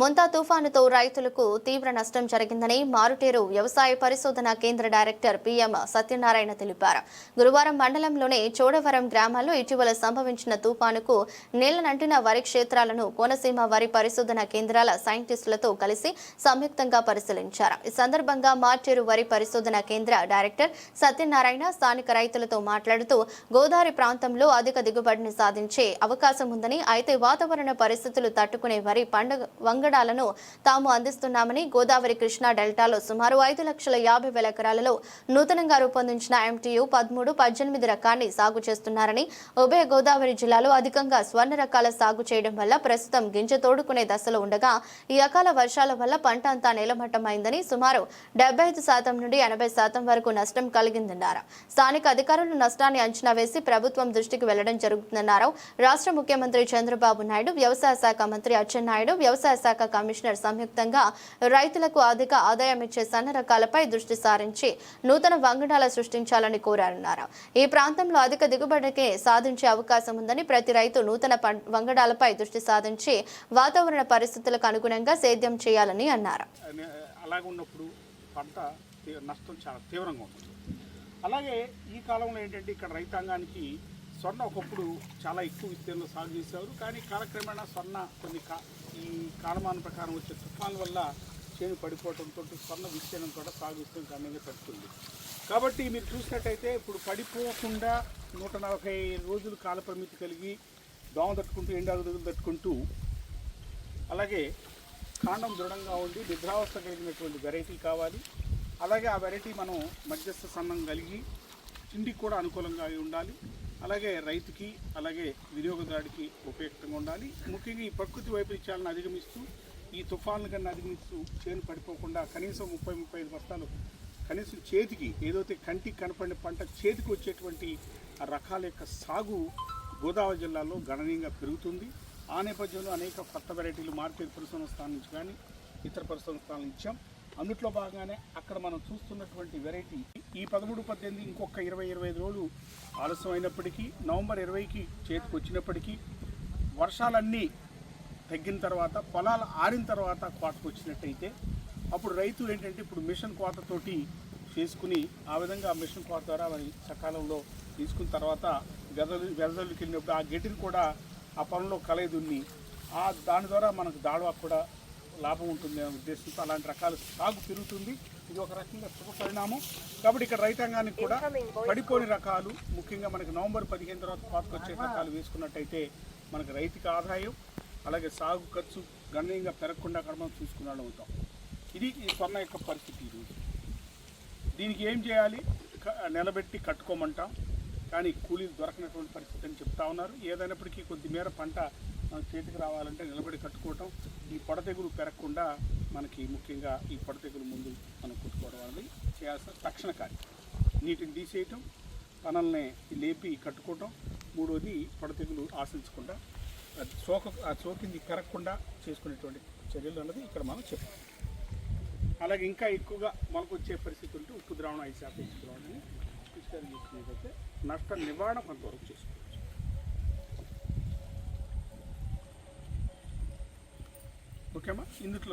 మొంతా తుఫానుతో రైతులకు తీవ్ర నష్టం జరిగిందని మారుటేరు వ్యవసాయ పరిశోధన కేంద్ర డైరెక్టర్ పిఎం సత్యనారాయణ తెలిపారు. గురువారం మండలంలోని చోడవరం గ్రామాల్లో ఇటీవల సంభవించిన తుఫానుకు నీళ్ళనంటిన వరి క్షేత్రాలను కోనసీమ వరి పరిశోధన కేంద్రాల సైంటిస్టులతో కలిసి సంయుక్తంగా పరిశీలించారు. ఈ సందర్భంగా మార్చేరు వరి పరిశోధన కేంద్ర డైరెక్టర్ సత్యనారాయణ స్థానిక రైతులతో మాట్లాడుతూ గోదావరి ప్రాంతంలో అధిక దిగుబడిని సాధించే అవకాశం ఉందని అయితే వాతావరణ పరిస్థితులు తట్టుకునే వరి పండుగ వంగడాలను తాము అందిస్తున్నామని గోదావరి కృష్ణా డెల్టాలో సుమారు ఐదు లక్షల యాభై వేల ఎకరాలలో నూతనంగా రూపొందించిన ఎంటీయు పదమూడు పద్దెనిమిది రకాన్ని సాగు చేస్తున్నారని ఉభయ గోదావరి జిల్లాలో అధికంగా స్వర్ణ రకాల సాగు చేయడం వల్ల ప్రస్తుతం గింజ తోడుకునే దశలో ఉండగా ఈ అకాల వర్షాల వల్ల పంట అంతా నేలమట్టమైందని సుమారు డెబ్బై ఐదు శాతం నుండి ఎనభై శాతం వరకు నష్టం కలిగిందన్నారు. స్థానిక అధికారులు నష్టాన్ని అంచనా వేసి ప్రభుత్వం దృష్టికి వెళ్ళడం జరుగుతుందన్నారు. రాష్ట్ర ముఖ్యమంత్రి చంద్రబాబు నాయుడు వ్యవసాయ శాఖ మంత్రి అచ్చెన్నాయుడు వ్యవసాయ శాఖ కమిషనర్ సంయుక్తంగా రైతులకు అధిక ఆదాయం ఇచ్చే సన్న రకాలపై దృష్టి సారించి నూతన వంగడాల సృష్టించాలని కోరారన్నారు. ఈ ప్రాంతంలో అధిక దిగుబడికి సాధించే అవకాశం ఉందని ప్రతి రైతు నూతన వంగడాలపై దృష్టి సాధించి వాతావరణ పరిస్థితులకు అనుగుణంగా సేద్యం చేయాలని అన్నారు. పంట నష్టం చాలా తీవ్రంగా ఉంటుంది. అలాగే ఈ కాలంలో ఏంటంటే ఇక్కడ రైతాంగానికి స్వర్ణ ఒకప్పుడు చాలా ఎక్కువ విస్తీర్ణంలో సాగు చేసేవారు కానీ కాలక్రమేణా స్వర్ణ కొన్ని కా ఈ కాలమాన ప్రకారం వచ్చే తుఫాన్ వల్ల చేను పడిపోవడంతో స్వర్ణ విస్తీర్ణం కూడా సాగు విస్తీర్ణం గణనీయంగా తగ్గుతుంది కాబట్టి మీరు చూసినట్టయితే ఇప్పుడు పడిపోకుండా నూట నలభై రోజులు కాల పరిమితి కలిగి దోమ తట్టుకుంటూ ఎండాలు తట్టుకుంటూ అలాగే కాండం దృఢంగా ఉండి నిద్రావస్థ కలిగినటువంటి వెరైటీ కావాలి. అలాగే ఆ వెరైటీ మనం మధ్యస్థ సన్నం కలిగి తిండికి కూడా అనుకూలంగా ఉండాలి. అలాగే రైతుకి అలాగే వినియోగదారుడికి ఉపయుక్తంగా ఉండాలి. ముఖ్యంగా ఈ ప్రకృతి వైపరీత్యాలను అధిగమిస్తూ ఈ తుఫాన్లు కన్నా అధిగమిస్తూ చేను పడిపోకుండా కనీసం ముప్పై ముప్పై ఐదు బస్తాలు కనీసం చేతికి ఏదైతే కంటికి కనపడిన పంట చేతికి వచ్చేటువంటి రకాల యొక్క సాగు గోదావరి జిల్లాలో గణనీయంగా పెరుగుతుంది. ఆ నేపథ్యంలో అనేక కొత్త వెరైటీలు మార్కెట్ పరిశ్రమ స్థానం నుంచి కానీ ఇతర పరిశ్రమ స్థానం ఇచ్చాం. అందుట్లో భాగంగానే అక్కడ మనం చూస్తున్నటువంటి వెరైటీ. ఈ పదమూడు పద్దెనిమిది ఇంకొక ఇరవై ఇరవై ఐదు రోజులు ఆలస్యం అయినప్పటికీ నవంబర్ ఇరవైకి చేతికి వచ్చినప్పటికీ వర్షాలన్నీ తగ్గిన తర్వాత పొలాలు ఆరిన తర్వాత కోతకు వచ్చినట్టయితే అప్పుడు రైతు ఏంటంటే ఇప్పుడు మిషన్ కోతతోటి చేసుకుని ఆ విధంగా ఆ మిషన్ కోత ద్వారా మరి సకాలంలో తీసుకున్న తర్వాత వెదలు వెదలుకి వెళ్ళినప్పుడు ఆ గడ్డిని కూడా ఆ పొలంలో కలయిదున్ని ఆ దాని ద్వారా మనకు దాడవా కూడా లాభం ఉంటుంది అనే ఉద్దేశంతో అలాంటి రకాల సాగు పెరుగుతుంది. ఇది ఒక రకంగా శుభ పరిణామం. కాబట్టి ఇక్కడ రైతాంగానికి కూడా పడిపోని రకాలు ముఖ్యంగా మనకి నవంబర్ పదిహేను తర్వాత కోతకు వచ్చే రకాలు వేసుకున్నట్టయితే మనకు రైతుకి ఆదాయం అలాగే సాగు ఖర్చు గణనీయంగా పెరగకుండా అక్కడ మనం చూసుకునే అవుతాం. ఇది ఈ స్వర్ణ యొక్క పరిస్థితి ఈరోజు దీనికి ఏం చేయాలి? నిలబెట్టి కట్టుకోమంటాం. కానీ కూలీలు దొరకనటువంటి పరిస్థితి అని చెప్తా ఉన్నారు. ఏదైనప్పటికీ కొద్దిమేర పంట చేతికి రావాలంటే నిలబడి కట్టుకోవటం ఈ పొడ తెగులు పెరగకుండా మనకి ముఖ్యంగా ఈ పొడ తెగులు ముందు మనం కుట్టుకోవడం అనేది చేయాల్సిన తక్షణ కార్యం. నీటిని తీసేయటం పనల్ని లేపి కట్టుకోవటం మూడోది పొడ తెగులు ఆశించకుండా సోక ఆ సోకింది పెరగకుండా చేసుకునేటువంటి చర్యలు అన్నది ఇక్కడ మనం చెప్తాం అలాగే ఇంకా ఎక్కువగా మనకు వచ్చే పరిస్థితి ఉంటే ఉప్పు ద్రావణం ఐదు శాతం ఉప్పు ద్రావణాన్ని పిచికారీ చేసుకునేటైతే నష్ట నివారణ కొంతవరకు చేసుకోవాలి. ఓకేమా? ఇందుట్లో